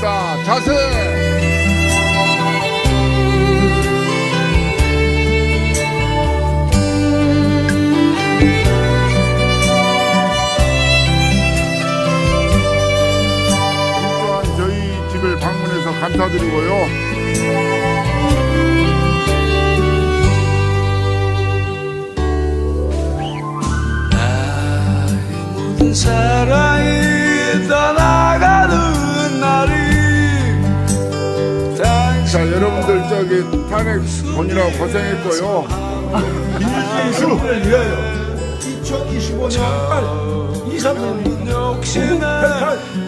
바랍니다. 자세. 또한 저희 집을 방문해서 감사드리고요. 사랑이 자 여러분들 저기 탄핵 본이라고 고생했고요. 민주주의 위하여. 2025년 8 2, 3, 4 욕심에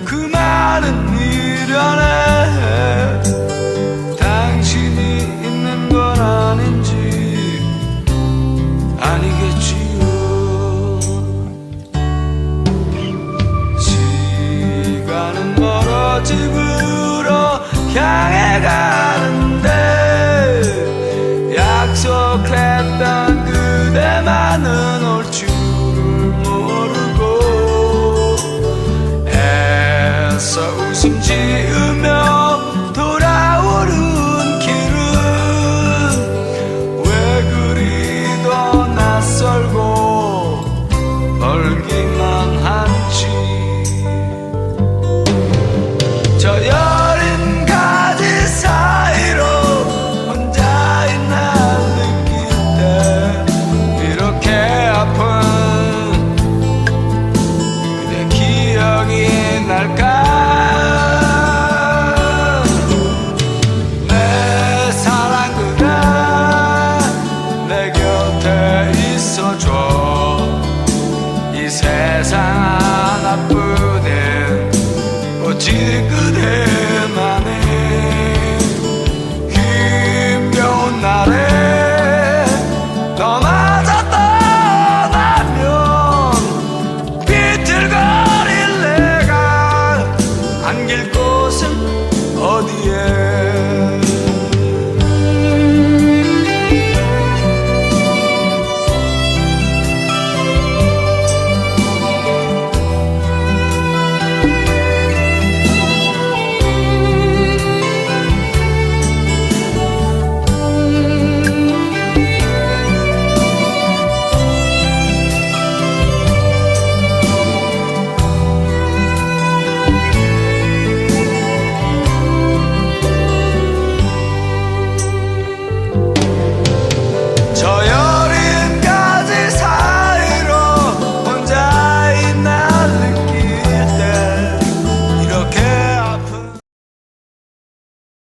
그 많은 미련에 당신이 있는 건 아닌지 아니겠지요? 시간은 멀어 집으 ci umiał 오직 그대만의 힘겨운 날에 떠나자 떠나면 비틀거릴 내가 안길 곳은 어디에?